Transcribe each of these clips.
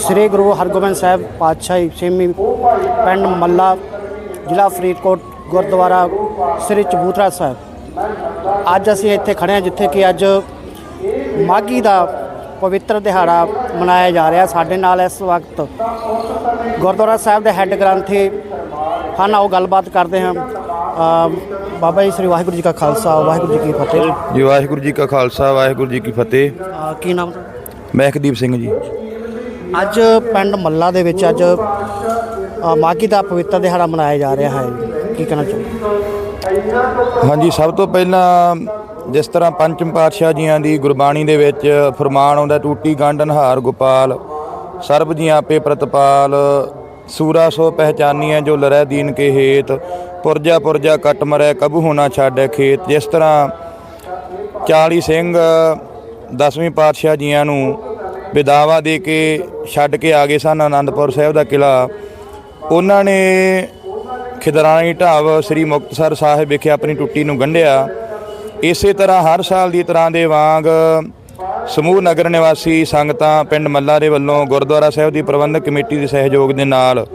ਸ੍ਰੀ ਗੁਰੂ ਹਰਗੋਬਿੰਦ ਸਾਹਿਬ ਪਾਤਸ਼ਾਹੀ ਛੇਵੀਂ ਪਿੰਡ ਮੱਲਾ ਜ਼ਿਲ੍ਹਾ ਫਰੀਦਕੋਟ ਗੁਰਦੁਆਰਾ ਸ੍ਰੀ ਚਬੂਤਰਾ ਸਾਹਿਬ। ਅੱਜ ਅਸੀਂ ਇੱਥੇ ਖੜੇ ਹਾਂ ਜਿੱਥੇ ਕਿ ਅੱਜ ਮਾਘੀ ਦਾ ਪਵਿੱਤਰ ਦਿਹਾੜਾ ਮਨਾਇਆ ਜਾ ਰਿਹਾ ਸਾਡੇ ਨਾਲ ਇਸ ਵਕਤ ਗੁਰਦੁਆਰਾ ਸਾਹਿਬ ਦੇ ਹੈੱਡ ਗ੍ਰੰਥੀ ਹਨ ਆਓ ਗੱਲਬਾਤ ਕਰਦੇ ਹਾਂ। ਬਾਬਾ ਜੀ ਸ੍ਰੀ ਵਾਹਿਗੁਰੂ ਜੀ ਕਾ ਖਾਲਸਾ ਵਾਹਿਗੁਰੂ ਜੀ ਕੀ ਫਤਿਹ। ਜੀ ਵਾਹਿਗੁਰੂ ਜੀ ਕਾ ਖਾਲਸਾ ਵਾਹਿਗੁਰੂ ਜੀ ਕੀ ਫਤਿਹ। ਕੀ ਨਾਮ? ਮਹਿਕਦੀਪ ਸਿੰਘ ਜੀ। ਅੱਜ ਪਿੰਡ ਮੱਲਾ ਦੇ ਵਿੱਚ ਅੱਜ ਅ, ਮਾਘੀ ਦਾ ਪਵਿੱਤਰ ਦਿਹਾੜਾ ਮਨਾਇਆ ਜਾ ਰਿਹਾ ਹੈ। ਕੀ ਕਹਿਣਾ ਚਾਹੁੰਦੇ ਹਾਂਜੀ ਸਭ ਤੋਂ ਪਹਿਲਾਂ ਜਿਸ ਤਰ੍ਹਾਂ ਪੰਚਮ ਪਾਤਸ਼ਾਹ ਜੀਆਂ ਦੀ ਗੁਰਬਾਣੀ ਦੇ ਵਿੱਚ ਫਰਮਾਨ ਆਉਂਦਾ ਟੂਟੀ ਗੰਢਨਹਾਰ ਗੋਪਾਲ ਸਰਬ ਜੀਆਂ ਆਪੇ ਪ੍ਰਤਪਾਲ ਸੂਰਾ ਸੋ ਪਹਿਚਾਨੀਐ ਜੋ ਲਰੈ ਦੀਨ ਕੇ ਹੇਤ ਪੁਰਜਾ ਪੁਰਜਾ ਕੱਟ ਮਰੈ ਕਬੂ ਹੋਣਾ ਛਾੜੈ ਖੇਤ। ਜਿਸ ਤਰ੍ਹਾਂ 40 ਸਿੰਘ ਦਸਵੇਂ ਪਾਤਸ਼ਾਹ ਜੀਆਂ ਨੂੰ ਵਿਦਾਵਾ ਦੇ ਕੇ ਛੱਡ ਕੇ ਆ ਗਏ ਸਨ ਆਨੰਦਪੁਰ ਸਾਹਿਬ ਦਾ ਕਿਲਾ ਉਹਨਾਂ ਨੇ ਖਿਦਰਾਣੀ ਢਾਬ ਸ੍ਰੀ ਮੁਕਤਸਰ ਸਾਹਿਬ ਵਿਖੇ ਆਪਣੀ ਟੁੱਟੀ ਨੂੰ ਗੰਢਿਆ। ਇਸੇ ਤਰ੍ਹਾਂ ਹਰ ਸਾਲ ਦੀ ਤਰ੍ਹਾਂ ਦੇ ਵਾਂਗ ਸਮੂਹ ਨਗਰ ਨਿਵਾਸੀ ਸੰਗਤਾਂ ਪਿੰਡ ਮੱਲਾ ਦੇ ਵੱਲੋਂ ਗੁਰਦੁਆਰਾ ਸਾਹਿਬ ਦੀ ਪ੍ਰਬੰਧਕ ਕਮੇਟੀ ਦੇ ਸਹਿਯੋਗ ਦੇ ਨਾਲ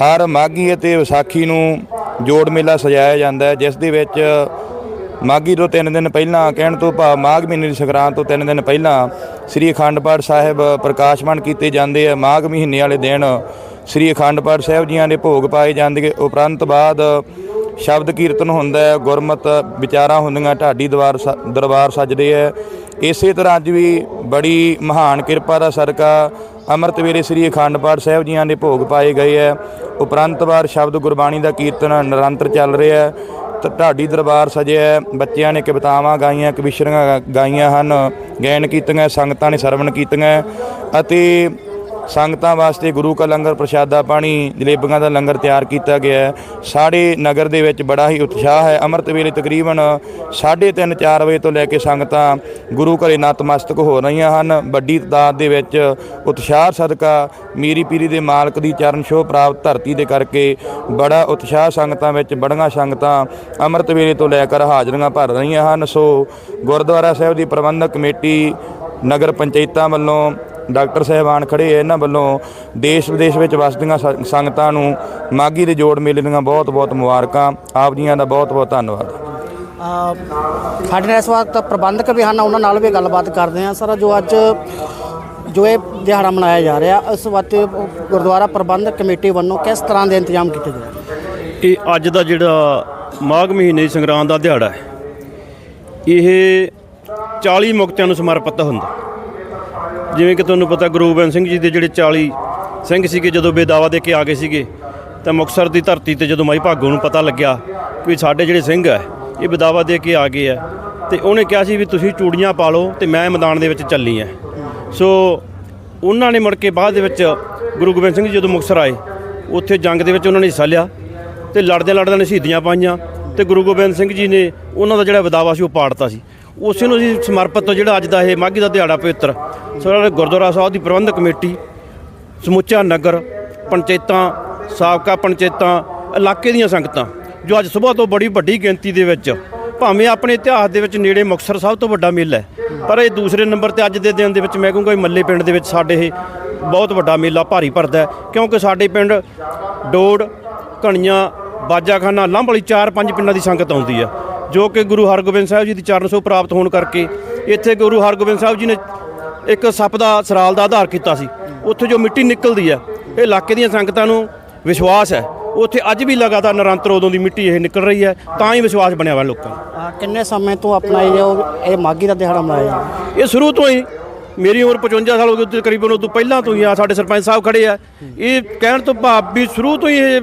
ਹਰ ਮਾਘੀ ਅਤੇ ਵਿਸਾਖੀ ਨੂੰ ਜੋੜ ਮੇਲਾ ਸਜਾਇਆ ਜਾਂਦਾ ਹੈ, ਜਿਸ ਦੇ ਵਿੱਚ ਮਾਘੀ ਤੋਂ 3 ਦਿਨ ਪਹਿਲਾਂ ਕਹਿਣ ਤੋਂ ਭਾਵ ਮਾਘ ਮਹੀਨੇ ਦੀ ਸੰਗਰਾਂਦ ਤੋਂ 3 ਦਿਨ ਪਹਿਲਾਂ ਸ੍ਰੀ ਅਖੰਡ ਪਾਠ ਸਾਹਿਬ ਪ੍ਰਕਾਸ਼ਮਾਨ ਕੀਤੇ ਜਾਂਦੇ ਆ। ਮਾਘ ਮਹੀਨੇ ਵਾਲੇ ਦਿਨ ਸ੍ਰੀ ਅਖੰਡ ਪਾਠ ਸਾਹਿਬ ਜੀਆਂ ਦੇ ਭੋਗ ਪਾਏ ਜਾਂਦੇ ਉਪਰੰਤ ਬਾਅਦ ਸ਼ਬਦ ਕੀਰਤਨ ਹੁੰਦਾ ਹੈ, ਗੁਰਮਤ ਵਿਚਾਰਾਂ ਹੁੰਦੀਆਂ, ਢਾਡੀ ਦਰਬਾਰ ਸ- ਦਰਬਾਰ ਸਜਦੇ ਹੈ ਇਸੇ ਤਰ੍ਹਾਂ ਅੱਜ ਵੀ ਬੜੀ ਮਹਾਨ ਕਿਰਪਾ ਦਾ ਸਦਕਾ ਅੰਮ੍ਰਿਤ ਵੇਲੇ ਸ੍ਰੀ ਅਖੰਡ ਪਾਠ ਸਾਹਿਬ ਜੀਆਂ ਦੇ ਭੋਗ ਪਾਏ ਗਏ ਹੈ ਉਪਰੰਤ ਬਾਅਦ ਸ਼ਬਦ ਗੁਰਬਾਣੀ ਦਾ ਕੀਰਤਨ ਨਿਰੰਤਰ ਚੱਲ ਰਿਹਾ ਹੈ। ਢਾਡੀ ਦਰਬਾਰ ਸਜਿਆ ਬੱਚਿਆਂ ਨੇ ਕਵਿਤਾਵਾਂ ਗਾਈਆਂ ਕਵਿਸ਼ਰੀਆਂ ਗਾ- ਗਾਈਆਂ ਹਨ, ਗਾਇਨ ਕੀਤੀਆਂ, ਸੰਗਤਾਂ ਨੇ ਸਰਵਣ ਕੀਤੀਆਂ ਅਤੇ ਸੰਗਤਾਂ ਵਾਸਤੇ ਗੁਰੂ ਕਾ ਲੰਗਰ ਪ੍ਰਸ਼ਾਦਾ ਪਾਣੀ, ਜਲੇਬੀਆਂ ਦਾ ਲੰਗਰ ਤਿਆਰ ਕੀਤਾ ਗਿਆ ਹੈ। ਸਾਡੇ ਨਗਰ ਦੇ ਵਿੱਚ ਬੜਾ ਹੀ ਉਤਸ਼ਾਹ ਹੈ। ਅੰਮ੍ਰਿਤ ਵੇਲੇ ਤਕਰੀਬਨ 3:30 4 ਵਜੇ ਤੋਂ ਲੈ ਕੇ ਸੰਗਤਾਂ ਗੁਰੂ ਘਰੇ ਨਤਮਸਤਕ ਹੋ ਰਹੀਆਂ ਹਨ। ਵੱਡੀ ਤਾਦਾਦ ਦੇ ਵਿੱਚ ਉਤਸ਼ਾਹ ਸਦਕਾ ਮੀਰੀ ਪੀਰੀ ਦੇ ਮਾਲਕ ਦੀ ਚਰਨ ਛੋਹ ਪ੍ਰਾਪਤ ਧਰਤੀ ਦੇ ਕਰਕੇ ਬੜਾ ਉਤਸ਼ਾਹ ਸੰਗਤਾਂ ਵਿੱਚ ਬੜੀਆਂ ਸੰਗਤਾਂ ਅੰਮ੍ਰਿਤ ਵੇਲੇ ਤੋਂ ਲੈ ਕੇ ਹਾਜ਼ਰੀਆਂ ਭਰ ਰਹੀਆਂ ਹਨ। ਸੋ ਗੁਰਦੁਆਰਾ ਸਾਹਿਬ ਦੀ ਪ੍ਰਬੰਧਕ ਕਮੇਟੀ ਨਗਰ ਪੰਚਾਇਤਾਂ ਵੱਲੋਂ ਡਾਕਟਰ ਸਾਹਿਬਾਨ ਖੜੇ ਆ ਇਹਨਾਂ ਵੱਲੋਂ ਦੇਸ਼ ਵਿਦੇਸ਼ ਵਿੱਚ ਵਸਦੀਆਂ ਸੰਗਤਾਂ ਨੂੰ ਮਾਗੀ ਦੇ ਜੋੜ ਮੇਲੇ ਦੀਆਂ ਬਹੁਤ ਬਹੁਤ ਮੁਬਾਰਕਾਂ। ਆਪ ਜੀਆਂ ਦਾ ਬਹੁਤ ਬਹੁਤ ਧੰਨਵਾਦ। ਸਾਡੇ ਨਾਲ ਇਸ ਵਕਤ ਪ੍ਰਬੰਧਕ ਵੀ ਹਨ ਉਹਨਾਂ ਨਾਲ ਵੀ ਗੱਲਬਾਤ ਕਰਦੇ ਹਾਂ। ਸਰ ਜੋ ਅੱਜ ਜੋ ਇਹ ਦਿਹਾੜਾ ਮਨਾਇਆ ਜਾ ਰਿਹਾ ਇਸ ਵਕਤ ਗੁਰਦੁਆਰਾ ਪ੍ਰਬੰਧਕ ਕਮੇਟੀ ਵੱਲੋਂ ਕਿਸ ਤਰ੍ਹਾਂ ਦੇ ਇੰਤਜ਼ਾਮ ਕੀਤੇ ਗਏ? ਇਹ ਅੱਜ ਦਾ ਜਿਹੜਾ ਮਾਘ ਮਹੀਨੇ ਦੀ ਸੰਗਰਾਂਦ ਦਾ ਦਿਹਾੜਾ ਹੈ ਇਹ 40 ਮੁਕਤਿਆਂ ਨੂੰ ਸਮਰਪਿਤ ਹੁੰਦਾ। ਜਿਵੇਂ ਕਿ ਤੁਹਾਨੂੰ ਪਤਾ ਗੁਰੂ ਗੋਬਿੰਦ ਸਿੰਘ ਜੀ ਦੇ ਜਿਹੜੇ 40 ਸਿੰਘ ਸੀਗੇ, ਜਦੋਂ ਬੇਦਾਵਾ ਦੇ ਕੇ ਆ ਗਏ ਸੀਗੇ, ਤਾਂ ਮੁਕਤਸਰ ਦੀ ਧਰਤੀ ਤੇ ਜਦੋਂ ਮਾਈ ਭਾਗੋ ਨੂੰ ਪਤਾ ਲੱਗਿਆ ਕਿ ਸਾਡੇ ਜਿਹੜੇ ਸਿੰਘ ਹੈ, ਇਹ ਬੇਦਾਵਾ ਦੇ ਕੇ ਆ ਗਏ ਆ ਤੇ ਉਹਨੇ ਕਿਹਾ ਸੀ ਵੀ ਤੁਸੀਂ ਚੂੜੀਆਂ ਪਾ ਲਓ ਤੇ ਮੈਂ ਮੈਦਾਨ ਦੇ ਵਿੱਚ ਚੱਲੀ ਆ ਸੋ ਉਹਨਾਂ ਨੇ ਮੁੜ ਕੇ ਬਾਅਦ ਦੇ ਵਿੱਚ ਗੁਰੂ ਗੋਬਿੰਦ ਸਿੰਘ ਜੀ ਜਦੋਂ ਮੁਕਤਸਰ ਆਏ, ਉੱਥੇ ਜੰਗ ਦੇ ਵਿੱਚ ਉਹਨਾਂ ਨੇ ਹਿੱਸਾ ਲਿਆ ਤੇ ਲੜਦੇ ਲੜਦੇ ਨੇ ਸ਼ਹੀਦੀਆਂ ਪਾਈਆਂ ਤੇ ਗੁਰੂ ਗੋਬਿੰਦ ਸਿੰਘ ਜੀ ਨੇ ਉਹਨਾਂ ਦਾ ਜਿਹੜਾ ਵਿਦਾਵਾ ਸੀ ਉਹ ਪਾੜਤਾ ਸੀ। ਉਸੇ ਨੂੰ ਅਸੀਂ ਸਮਰਪਿਤ ਜਿਹੜਾ ਅੱਜ ਦਾ ਇਹ ਮਾਘੀ ਦਾ ਦਿਹਾੜਾ ਪਵਿੱਤਰ। ਸੋ ਗੁਰਦੁਆਰਾ ਸਾਹਿਬ ਦੀ ਪ੍ਰਬੰਧਕ ਕਮੇਟੀ, ਸਮੁੱਚਾ ਨਗਰ, ਪੰਚਾਇਤਾਂ, ਸਾਬਕਾ ਪੰਚਾਇਤਾਂ, ਇਲਾਕੇ ਦੀਆਂ ਸੰਗਤਾਂ, ਜੋ ਅੱਜ ਸਵੇਰ ਤੋਂ ਬੜੀ ਵੱਡੀ ਗਿਣਤੀ ਦੇ ਵਿੱਚ, ਭਾਵੇਂ ਆਪਣੇ ਇਤਿਹਾਸ ਦੇ ਵਿੱਚ ਨੇੜੇ ਮੁਕਤਸਰ ਸਭ ਤੋਂ ਵੱਡਾ ਮੇਲਾ ਹੈ, ਪਰ ਇਹ ਦੂਸਰੇ ਨੰਬਰ ਤੇ ਅੱਜ ਦੇ ਦਿਨ ਦੇ ਵਿੱਚ ਮੈਂ ਕਹੂੰਗਾ ਇਹ ਮੱਲੇ ਪਿੰਡ ਦੇ ਵਿੱਚ ਸਾਡੇ ਇਹ ਬਹੁਤ ਵੱਡਾ ਮੇਲਾ ਭਾਰੀ ਭਰਦਾ ਕਿਉਂਕਿ ਸਾਡੇ ਪਿੰਡ ਡੋੜ, ਕਣੀਆਂ, ਬਾਜਾਖਾਨਾ, ਲਾਂਭਲੀ ਚਾਰ ਪੰਜ ਪਿੰਡਾਂ ਦੀ ਸੰਗਤ ਆਉਂਦੀ ਹੈ। ਜੋ ਕਿ ਗੁਰੂ ਹਰਗੋਬਿੰਦ ਸਾਹਿਬ ਜੀ ਦੀ ਚਰਨ ਛੋਹ ਪ੍ਰਾਪਤ ਹੋਣ ਕਰਕੇ ਇੱਥੇ ਗੁਰੂ ਹਰਗੋਬਿੰਦ ਸਾਹਿਬ ਜੀ ਨੇ ਇੱਕ ਸੱਪ ਦਾ ਸਰਾਲ ਦਾ ਆਧਾਰ ਕੀਤਾ ਸੀ। ਉੱਥੇ ਜੋ ਮਿੱਟੀ ਨਿਕਲਦੀ ਹੈ ਇਹ ਇਲਾਕੇ ਦੀਆਂ ਸੰਗਤਾਂ ਨੂੰ ਵਿਸ਼ਵਾਸ ਹੈ। ਉੱਥੇ ਅੱਜ ਵੀ ਲਗਾਤਾਰ ਨਿਰੰਤਰ ਉਦੋਂ ਦੀ ਮਿੱਟੀ ਇਹ ਨਿਕਲ ਰਹੀ ਹੈ ਤਾਂ ਹੀ ਵਿਸ਼ਵਾਸ ਬਣਿਆ ਵਾ ਲੋਕਾਂ ਅ, ਕਿੰਨੇ ਸਮੇਂ ਤੋਂ ਆਪਣਾ ਇਹ ਇਹ ਮਾਘੀ ਦਾ ਦਿਹਾੜਾ ਮਨਾਇਆ ਇਹ ਸ਼ੁਰੂ ਤੋਂ ਹੀ ਮੇਰੀ ਉਮਰ 55 ਸਾਲ ਹੋ ਗਈ ਤਕਰੀਬਨ ਉਦੋਂ ਪਹਿਲਾਂ ਤੋਂ ਹੀ ਆ ਸਾਡੇ ਸਰਪੰਚ ਸਾਹਿਬ ਖੜੇ ਆ। ਇਹ ਕਹਿਣ ਤੋਂ ਭਾਵ ਵੀ ਸ਼ੁਰੂ ਤੋਂ ਹੀ ਇਹ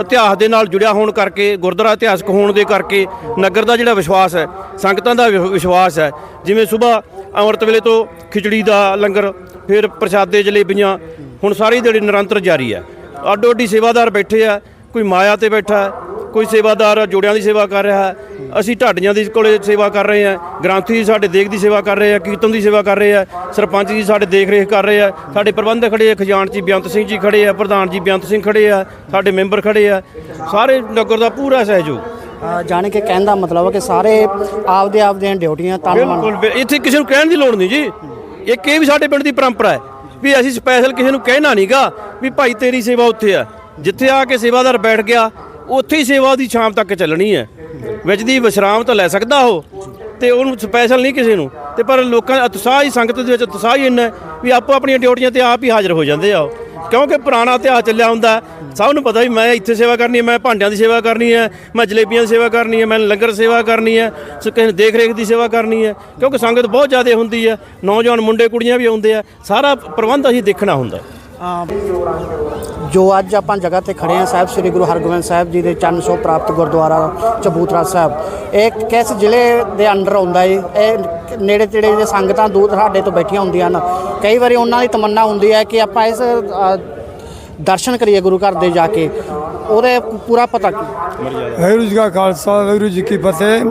ਇਤਿਹਾਸ ਦੇ ਨਾਲ ਜੁੜਿਆ ਹੋਣ ਕਰਕੇ, ਗੁਰਦੁਆਰਾ ਇਤਿਹਾਸਕ ਹੋਣ ਦੇ ਕਰਕੇ ਨਗਰ ਦਾ ਜਿਹੜਾ ਵਿਸ਼ਵਾਸ ਹੈ, ਸੰਗਤਾਂ ਦਾ ਵਿ- ਵਿਸ਼ਵਾਸ ਹੈ। ਜਿਵੇਂ ਸਵੇਰ ਅੰਮ੍ਰਿਤ ਵੇਲੇ ਤੋਂ ਖਿਚੜੀ ਦਾ ਲੰਗਰ, ਫਿਰ ਪ੍ਰਸ਼ਾਦੇ, ਜਲੇਬੀਆਂ, ਹੁਣ ਸਾਰੀ ਦਿਹਾੜੀ ਨਿਰੰਤਰ ਜਾਰੀ ਹੈ। ਅੱਡੋ ਅੱਡੀ ਸੇਵਾਦਾਰ ਬੈਠੇ ਆ, ਕੋਈ ਮਾਇਆ ਤੇ ਬੈਠਾ ਕੋਈ ਸੇਵਾਦਾਰ ਜੋੜਿਆਂ ਦੀ ਸੇਵਾ ਕਰ ਰਿਹਾ ਹੈ। ਅਸੀਂ ਢਾਡੀਆਂ ਦੀ ਕੋਲੇ ਸੇਵਾ ਕਰ ਰਹੇ ਹਾਂ ਗ੍ਰੰਥੀ ਜੀ ਸਾਡੇ ਦੇਖ ਦੀ ਸੇਵਾ ਕਰ ਰਹੇ ਆ ਕੀਰਤਨ ਦੀ ਸੇਵਾ ਕਰ ਰਹੇ ਆ ਸਰਪੰਚ ਜੀ ਸਾਡੇ ਦੇਖ ਰੇਖ ਕਰ ਰਹੇ ਆ ਸਾਡੇ ਪ੍ਰਬੰਧਕ ਖੜੇ ਆ ਖਜ਼ਾਨਚੀ ਬੇਅੰਤ ਸਿੰਘ ਜੀ ਖੜੇ ਆ ਪ੍ਰਧਾਨ ਜੀ ਬੇਅੰਤ ਸਿੰਘ ਖੜੇ ਆ ਸਾਡੇ ਮੈਂਬਰ ਖੜੇ ਆ ਸਾਰੇ ਨਗਰ ਦਾ ਪੂਰਾ ਸਹਿਯੋਗ। ਜਾਣੀ ਕਿ ਕਹਿਣ ਦਾ ਮਤਲਬ ਹੈ ਕਿ ਸਾਰੇ ਆਪਦੇ ਆਪਦੀਆਂ ਡਿਊਟੀਆਂ ਤਨ ਮਨ ਬਿਲਕੁਲ ਬਿਲ- ਇੱਥੇ ਕਿਸੇ ਨੂੰ ਕਹਿਣ ਦੀ ਲੋੜ ਨਹੀਂ ਜੀ। ਇਹ ਇਹ ਵੀ ਸਾਡੇ ਪਿੰਡ ਦੀ ਪਰੰਪਰਾ ਹੈ ਵੀ ਅਸੀਂ ਸਪੈਸ਼ਲ ਕਿਸੇ ਨੂੰ ਕਹਿਣਾ ਨਹੀਂਗਾ ਵੀ ਭਾਈ ਤੇਰੀ ਸੇਵਾ ਉੱਥੇ ਆ। ਜਿੱਥੇ ਆ ਕੇ ਸੇਵਾਦਾਰ ਬੈਠ ਗਿਆ ਉੱਥੇ ਹੀ ਸੇਵਾ ਉਹਦੀ ਸ਼ਾਮ ਤੱਕ ਚੱਲਣੀ ਹੈ। ਵਿੱਚ ਦੀ ਵਿਸ਼ਰਾਮ ਤਾਂ ਲੈ ਸਕਦਾ ਉਹ, ਤੇ ਉਹਨੂੰ ਸਪੈਸ਼ਲ ਨਹੀਂ ਕਿਸੇ ਨੂੰ। ਤੇ ਪਰ ਲੋਕਾਂ ਦਾ ਉਤਸ਼ਾਹ ਹੀ ਸੰਗਤ ਦੇ ਵਿੱਚ ਉਤਸ਼ਾਹ ਹੀ ਇੰਨਾ ਵੀ ਆਪੋ ਆਪਣੀਆਂ ਡਿਊਟੀਆਂ ਤੇ ਆਪ ਹੀ ਹਾਜ਼ਰ ਹੋ ਜਾਂਦੇ ਆ ਉਹ। ਕਿਉਂਕਿ ਪੁਰਾਣਾ ਇਤਿਹਾਸ ਚੱਲਿਆ ਹੁੰਦਾ ਸਭ ਨੂੰ ਪਤਾ ਵੀ ਮੈਂ ਇੱਥੇ ਸੇਵਾ ਕਰਨੀ ਹੈ, ਮੈਂ ਭਾਂਡਿਆਂ ਦੀ ਸੇਵਾ ਕਰਨੀ ਹੈ, ਮੈਂ ਜਲੇਬੀਆਂ ਦੀ ਸੇਵਾ ਕਰਨੀ ਹੈ, ਮੈਂ ਲੰਗਰ ਸੇਵਾ ਕਰਨੀ ਹੈ, ਸੋ ਕਿਸੇ ਦੇਖ ਰੇਖ ਦੀ ਸੇਵਾ ਕਰਨੀ ਹੈ। ਕਿਉਂਕਿ ਸੰਗਤ ਬਹੁਤ ਜ਼ਿਆਦਾ ਹੁੰਦੀ ਹੈ, ਨੌਜਵਾਨ ਮੁੰਡੇ ਕੁੜੀਆਂ ਵੀ ਆਉਂਦੇ ਆ, ਸਾਰਾ ਪ੍ਰਬੰਧ ਅਸੀਂ ਦੇਖਣਾ ਹੁੰਦਾ ਜੋ ਅੱਜ ਆਪਾਂ ਜਗ੍ਹਾ ਤੇ ਖੜੇ ਹਾਂ ਸਾਹਿਬ, ਸ੍ਰੀ ਗੁਰੂ ਹਰਗੋਬਿੰਦ ਸਾਹਿਬ ਜੀ ਦੇ ਚਰਨ ਛੋਹ ਪ੍ਰਾਪਤ ਗੁਰਦੁਆਰਾ ਚਬੂਤਰਾ ਸਾਹਿਬ। ਇਹ ਕਿਸ ਜ਼ਿਲ੍ਹੇ ਦੇ ਅੰਡਰ ਆਉਂਦਾ ਜੀ ਇਹ ਨੇੜੇ ਤੇੜੇ ਜੇ ਸੰਗਤਾਂ ਦੂਰ ਸਾਡੇ ਤੋਂ ਬੈਠੀਆਂ ਹੁੰਦੀਆਂ ਹਨ। ਕਈ ਵਾਰੀ ਉਹਨਾਂ ਦੀ ਤਮੰਨਾ ਹੁੰਦੀ ਹੈ ਕਿ ਆਪਾਂ ਇਸ ਦਰਸ਼ਨ ਕਰੀਏ ਗੁਰੂ ਘਰ ਦੇ ਜਾ ਕੇ। ਉਹਦੇ ਪੂਰਾ ਪਤਾ ਕੀ? ਵਾਹਿਗੁਰੂ ਜੀ ਕਾ ਖਾਲਸਾ, ਵਾਹਿਗੁਰੂ ਜੀ ਕੀ ਫਤਿਹ।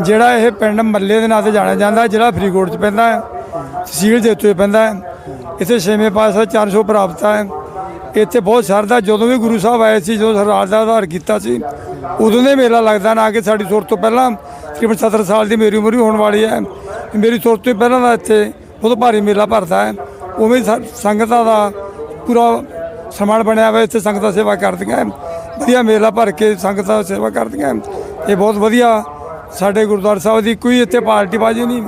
ਜਿਹੜਾ ਇਹ ਪਿੰਡ ਮੱਲੇ ਦੇ ਨਾਂ ਤੇ ਜਾਣਿਆ ਜਾਂਦਾ, ਜਿਹੜਾ ਫਰੀਦਕੋਟ ਚ ਪੈਂਦਾ ਹੈ, ਤਹਿਸੀਲ ਦੇ ਉੱਤੇ ਪੈਂਦਾ ਹੈ। ਇੱਥੇ ਛੇਵੇਂ ਪਾਤਸ਼ਾਹ 400 ਪ੍ਰਾਪਤ ਹੈ। ਇੱਥੇ ਬਹੁਤ ਸ਼ਰਧਾ, ਜਦੋਂ ਵੀ ਗੁਰੂ ਸਾਹਿਬ ਆਏ ਸੀ, ਜਦੋਂ ਰਾਜ ਦਾ ਆਧਾਰ ਕੀਤਾ ਸੀ, ਉਦੋਂ ਦੇ ਮੇਲਾ ਲੱਗਦਾ ਨਾ ਕਿ ਸਾਡੀ ਸੁਰਤ ਤੋਂ ਪਹਿਲਾਂ ਤਕਰੀਬਨ 70 ਸਾਲ ਦੀ ਮੇਰੀ ਉਮਰ ਵੀ ਹੋਣ ਵਾਲੀ ਹੈ। ਮੇਰੀ ਸੁਰਤ ਤੋਂ ਪਹਿਲਾਂ ਦਾ ਇੱਥੇ ਬਹੁਤ ਭਾਰੀ ਮੇਲਾ ਭਰਦਾ ਹੈ। ਉਵੇਂ ਸੰਗਤਾਂ ਦਾ ਪੂਰਾ ਸਮਾਨ ਬਣਿਆ ਹੋਇਆ, ਇੱਥੇ ਸੰਗਤਾਂ ਸੇਵਾ ਕਰਦੀਆਂ ਹੈ। ਵਧੀਆ ਮੇਲਾ ਭਰ ਕੇ ਸੰਗਤਾਂ ਸੇਵਾ ਕਰਦੀਆਂ ਇਹ ਬਹੁਤ ਵਧੀਆ ਸਾਡੇ ਗੁਰਦੁਆਰਾ ਸਾਹਿਬ ਦੀ ਕੋਈ ਇੱਥੇ ਪਾਰਟੀ ਬਾਜੀ ਨਹੀਂ।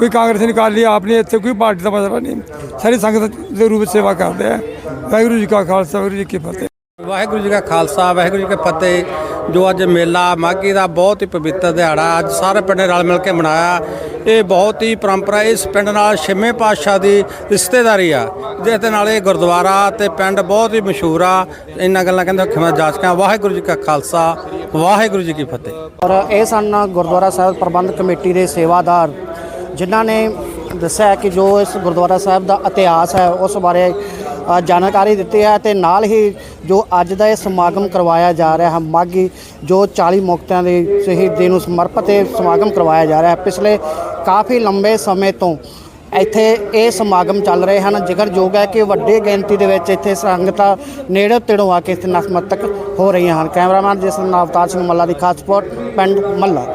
ਕੋਈ ਕਾਂਗਰਸ ਨਹੀਂ ਅਕਾਲੀ ਆਪ ਨਹੀਂ ਇੱਥੇ ਕੋਈ ਪਾਰਟੀ ਦਾ ਮਸਲਾ ਨਹੀਂ। ਸਾਰੀ ਸੰਗਤ ਦੇ ਰੂਪ ਵਿੱਚ ਸੇਵਾ ਕਰਦੇ ਆ। ਵਾਹਿਗੁਰੂ ਜੀ ਕਾ ਖਾਲਸਾ ਵਾਹਿਗੁਰੂ ਜੀ ਕੀ ਫਤਿਹ। ਵਾਹਿਗੁਰੂ ਜੀ ਕਾ ਖਾਲਸਾ ਵਾਹਿਗੁਰੂ ਜੀ ਕੀ ਫਤਿਹ। ਜੋ ਅੱਜ ਮੇਲਾ ਮਾਘੀ ਦਾ ਬਹੁਤ ਹੀ ਪਵਿੱਤਰ ਦਿਹਾੜਾ ਅੱਜ ਸਾਰੇ ਪਿੰਡ ਨੇ ਰਲ ਮਿਲ ਕੇ ਮਨਾਇਆ। ਇਹ ਬਹੁਤ ਹੀ ਪਰੰਪਰਾ ਇਸ ਪਿੰਡ ਨਾਲ ਛੇਵੇਂ ਪਾਤਸ਼ਾਹ ਦੀ ਰਿਸ਼ਤੇਦਾਰੀ ਆ। ਜਿਸ ਦੇ ਨਾਲ ਇਹ ਗੁਰਦੁਆਰਾ ਤੇ ਪਿੰਡ ਬਹੁਤ ਹੀ ਮਸ਼ਹੂਰ ਆ। ਇਹਨਾਂ ਗੱਲਾਂ ਕਹਿੰਦੇ ਖਿਮਾ ਜਾਚਕਾਂ ਵਾਹਿਗੁਰੂ ਜੀ ਕਾ ਖਾਲਸਾ ਵਾਹਿਗੁਰੂ ਜੀ ਕੀ ਫਤਿਹ। ਔਰ ਇਹ ਸਨ ਗੁਰਦੁਆਰਾ ਸਾਹਿਬ ਪ੍ਰਬੰਧ ਕਮੇਟੀ ਦੇ ਸੇਵਾਦਾਰ ਜਿਨ੍ਹਾਂ ਨੇ ਦੱਸਿਆ ਕਿ ਜੋ ਇਸ ਗੁਰਦੁਆਰਾ ਸਾਹਿਬ ਦਾ ਇਤਿਹਾਸ ਹੈ, ਉਸ ਬਾਰੇ ਜਾਣਕਾਰੀ ਦਿੱਤੀ ਹੈ ਤੇ ਨਾਲ ਹੀ ਜੋ ਅੱਜ ਦਾ ਇਹ ਸਮਾਗਮ ਕਰਵਾਇਆ ਜਾ ਰਿਹਾ ਹੈ, ਮਾਗੀ ਜੋ 40 ਮੁਕਤਿਆਂ ਦੇ ਸ਼ਹੀਦੀ ਨੂੰ ਸਮਰਪਿਤ ਇਹ ਸਮਾਗਮ ਕਰਵਾਇਆ ਜਾ ਰਿਹਾ ਹੈ। ਪਿਛਲੇ ਕਾਫੀ ਲੰਬੇ ਸਮੇਂ ਤੋਂ ਇੱਥੇ ਇਹ ਸਮਾਗਮ ਚੱਲ ਰਹੇ ਹਨ। ਜ਼ਿਕਰਯੋਗ ਹੈ ਕਿ ਵੱਡੀ ਗਿਣਤੀ ਦੇ ਵਿੱਚ ਇੱਥੇ ਸੰਗਤਾਂ ਨੇੜੇ ਤੇੜੋਂ ਆ ਕੇ ਇੱਥੇ ਨਤਮਸਤਕ ਹੋ ਰਹੀਆਂ ਹਨ। ਕੈਮਰਾਮੈਨ ਜਿਸ ਨਾਲ ਅਵਤਾਰ ਸਿੰਘ ਮੱਲਾ ਦੀ ਖਾਸ ਰਿਪੋਰਟ, ਪਿੰਡ ਮੱਲਾ।